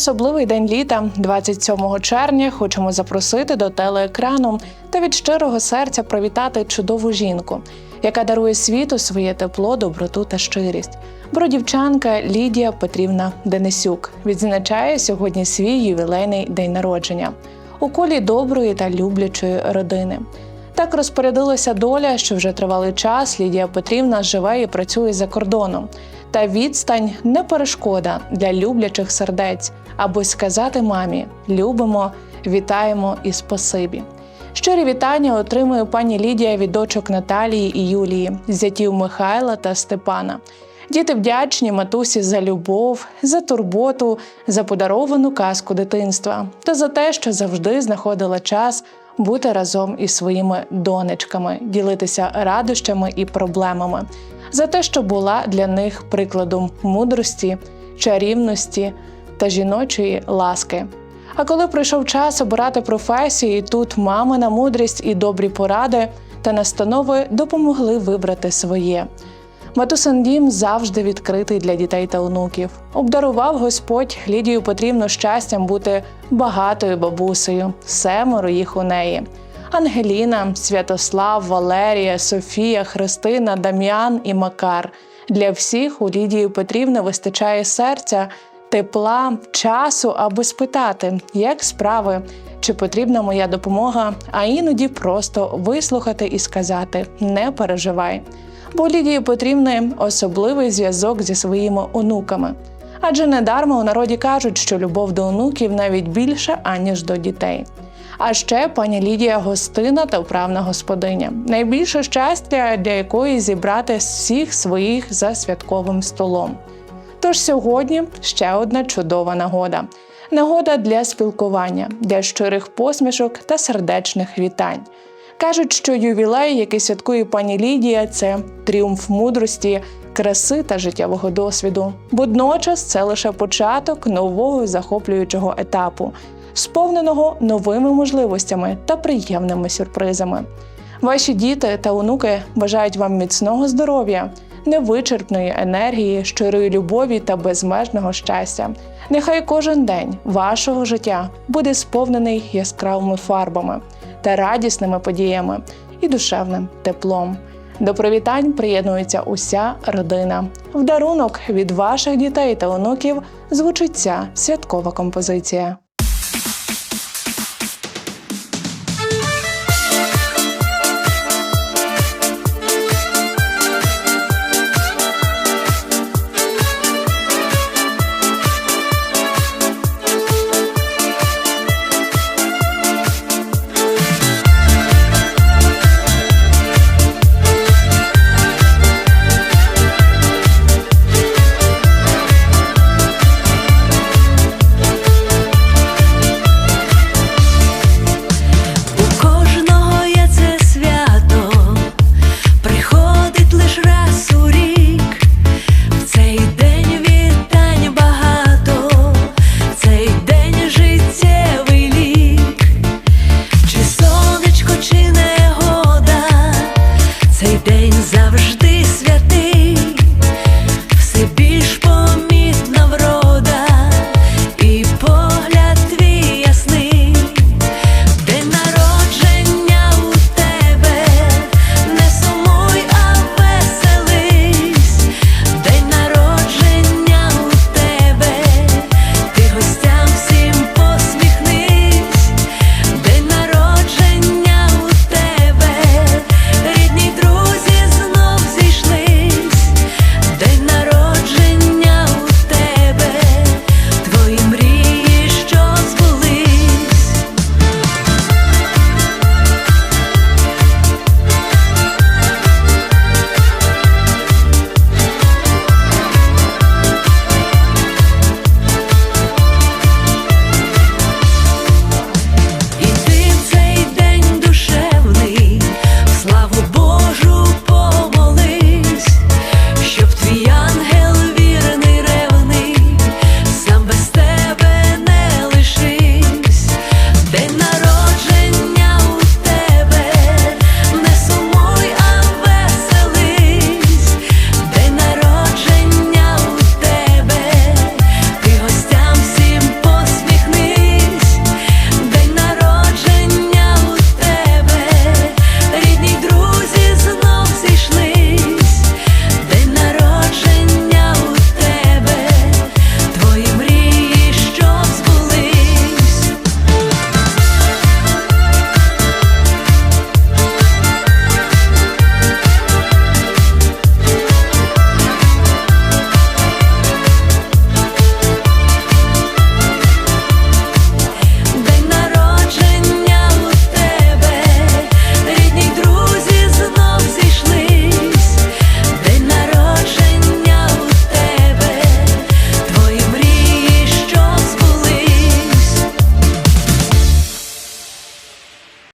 особливий день літа, 27 червня, хочемо запросити до телеекрану та від щирого серця привітати чудову жінку, яка дарує світу своє тепло, доброту та щирість. Бродівчанка Лідія Петрівна Денисюк відзначає сьогодні свій ювілейний день народження у колі доброї та люблячої родини. Так розпорядилася доля, що вже тривалий час Лідія Петрівна живе і працює за кордоном. Та відстань не перешкода для люблячих сердець, аби сказати мамі: любимо, вітаємо і спасибі. Щирі вітання отримує пані Лідія від дочок Наталії і Юлії, зятів Михайла та Степана. Діти вдячні матусі за любов, за турботу, за подаровану казку дитинства та за те, що завжди знаходила час бути разом із своїми донечками, ділитися радощами і проблемами, за те, що була для них прикладом мудрості, чарівності та жіночої ласки. А коли прийшов час обирати професію, тут мамина мудрість і добрі поради та настанови допомогли вибрати своє. Матусин дім завжди відкритий для дітей та онуків. Обдарував Господь Лідію потрібно щастям бути багатою бабусею, семеро їх у неї. Ангеліна, Святослав, Валерія, Софія, Христина, Дам'ян і Макар. Для всіх у Лідії Петрівни вистачає серця, тепла, часу, аби спитати, як справи, чи потрібна моя допомога, а іноді просто вислухати і сказати не переживай. Бо Лідії потрібний особливий зв'язок зі своїми онуками. Адже недарма у народі кажуть, що любов до онуків навіть більша, аніж до дітей. А ще пані Лідія гостина та вправна господиня. Найбільше щастя, для якої зібрати всіх своїх за святковим столом. Тож сьогодні ще одна чудова нагода. Нагода для спілкування, для щирих посмішок та сердечних вітань. Кажуть, що ювілей, який святкує пані Лідія, це тріумф мудрості, краси та життєвого досвіду. Водночас це лише початок нового захоплюючого етапу, сповненого новими можливостями та приємними сюрпризами. Ваші діти та онуки бажають вам міцного здоров'я, невичерпної енергії, щирої любові та безмежного щастя. Нехай кожен день вашого життя буде сповнений яскравими фарбами та радісними подіями і душевним теплом. До привітань приєднується уся родина. В дарунок від ваших дітей та онуків звучить ця святкова композиція.